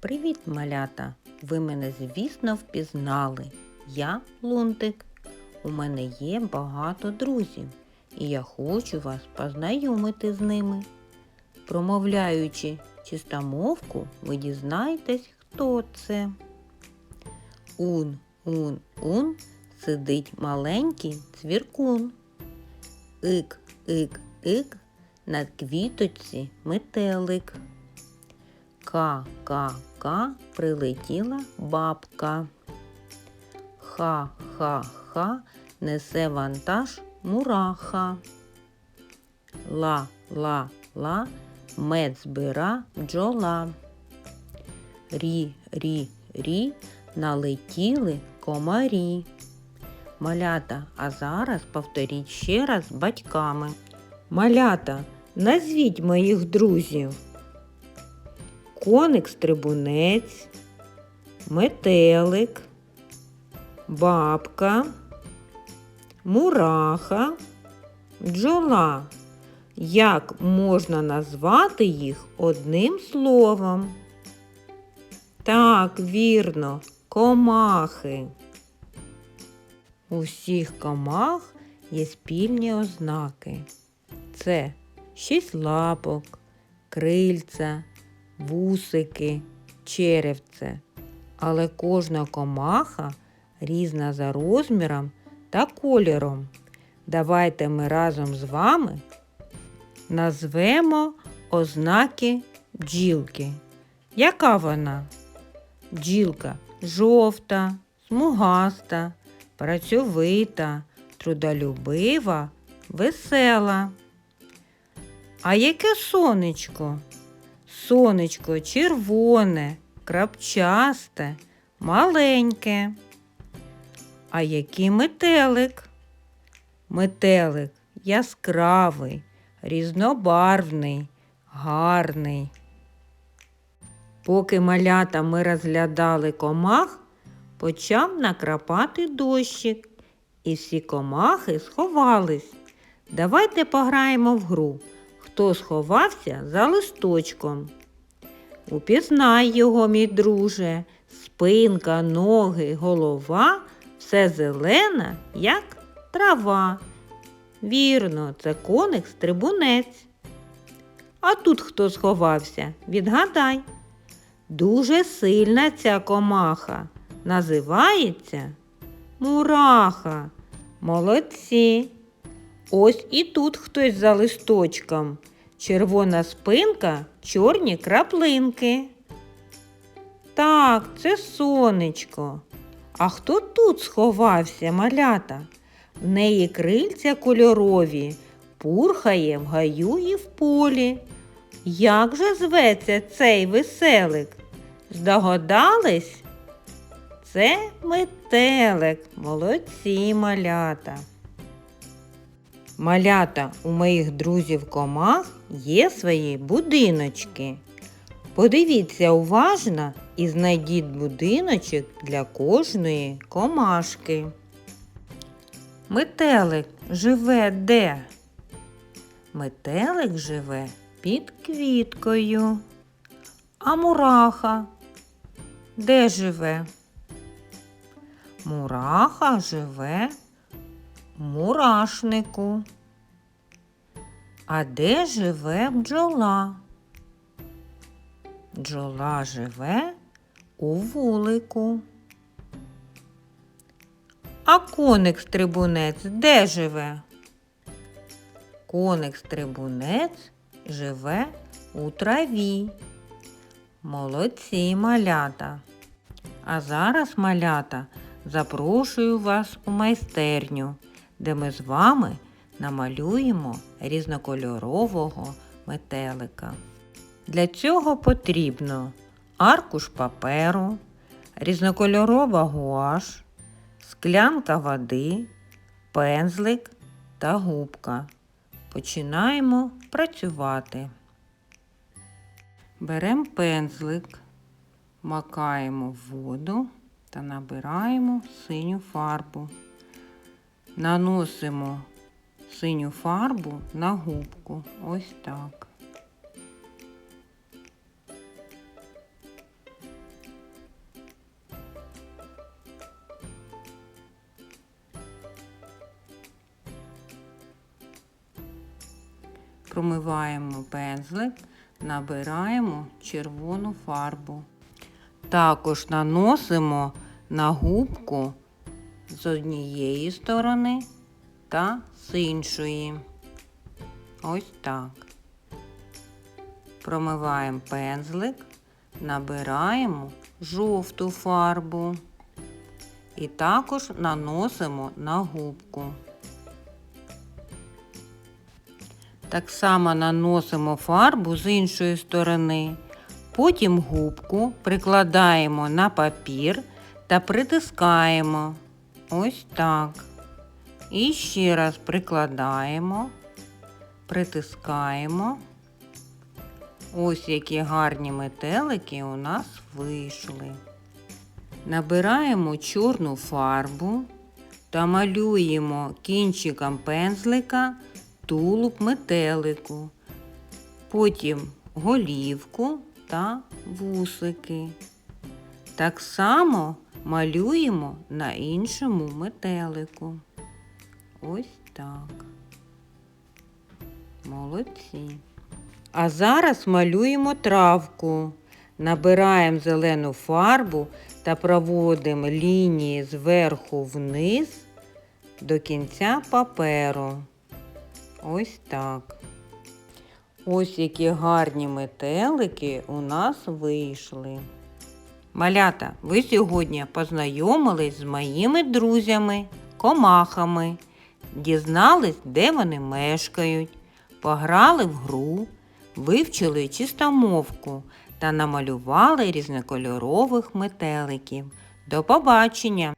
Привіт, малята! Ви мене, звісно, впізнали. Я Лунтик. У мене є багато друзів, і я хочу вас познайомити з ними. Промовляючи чистомовку, ви дізнаєтесь, хто це. Ун, ун, ун сидить маленький цвіркун. Ик, ик, ик, на квіточці метелик. Ка, ка, ка прилетіла бабка. Ха, ха, ха несе вантаж мураха. Ла, ла, ла мед збира бджола. Рі, рі, рі налетіли комарі. Малята, а зараз повторіть ще раз батьками. Малята, назвіть моїх друзів. Коник стрибунець, метелик, бабка, мураха, бджола. Як можна назвати їх одним словом? Так, вірно, комахи. У всіх комах є спільні ознаки. Це шість лапок, крильця, вусики, черевце. Але кожна комаха різна за розміром та кольором. Давайте ми разом з вами назвемо ознаки бджілки. Яка вона? Бджілка жовта, смугаста, працьовита, трудолюбива, весела. А яке сонечко? Сонечко червоне, крапчасте, маленьке. А який метелик? Метелик яскравий, різнобарвний, гарний. Поки малята ми розглядали комах, почав накрапати дощик, і всі комахи сховались. Давайте пограємо в гру. Хто сховався за листочком? Упізнай його, мій друже, спинка, ноги, голова, все зелена, як трава. Вірно, це коник стрибунець. А тут хто сховався? Відгадай. Дуже сильна ця комаха. Називається мураха. Молодці. Ось і тут хтось за листочком. Червона спинка, чорні краплинки. Так, це сонечко. А хто тут сховався, малята? В неї крильця кольорові, пурхає в гаю і в полі. Як же зветься цей веселик? Здогадались? Це метелик, молодці малята. Малята у моїх друзів комах є свої будиночки. Подивіться уважно і знайдіть будиночок для кожної комашки. Метелик живе де? Метелик живе під квіткою. А мураха де живе? Мураха живе в мурашнику. А де живе бджола? Бджола живе у вулику. А коник стрибунець де живе? Коник стрибунець живе у траві. Молодці малята. А зараз, малята, запрошую вас у майстерню, де ми з вами намалюємо різнокольорового метелика. Для цього потрібно аркуш паперу, різнокольорова гуаш, склянка води, пензлик та губка. Починаємо працювати. Беремо пензлик, макаємо в воду та набираємо синю фарбу. Наносимо синю фарбу на губку. Ось так. Промиваємо пензлик, набираємо червону фарбу. Також наносимо на губку з однієї сторони та з іншої. Ось так. Промиваємо пензлик, набираємо жовту фарбу і також наносимо на губку. Так само наносимо фарбу з іншої сторони. Потім губку прикладаємо на папір та притискаємо. Ось так. І ще раз прикладаємо, притискаємо. Ось які гарні метелики у нас вийшли. Набираємо чорну фарбу та малюємо кінчиком пензлика тулуб метелику, потім голівку та вусики. Так само малюємо на іншому метелику. Ось так. Молодці. А зараз малюємо травку. Набираємо зелену фарбу та проводимо лінії зверху вниз до кінця паперу. Ось так. Ось які гарні метелики у нас вийшли. Малята, ви сьогодні познайомились з моїми друзями, комахами, дізнались, де вони мешкають, пограли в гру, вивчили чистомовку та намалювали різнокольорових метеликів. До побачення!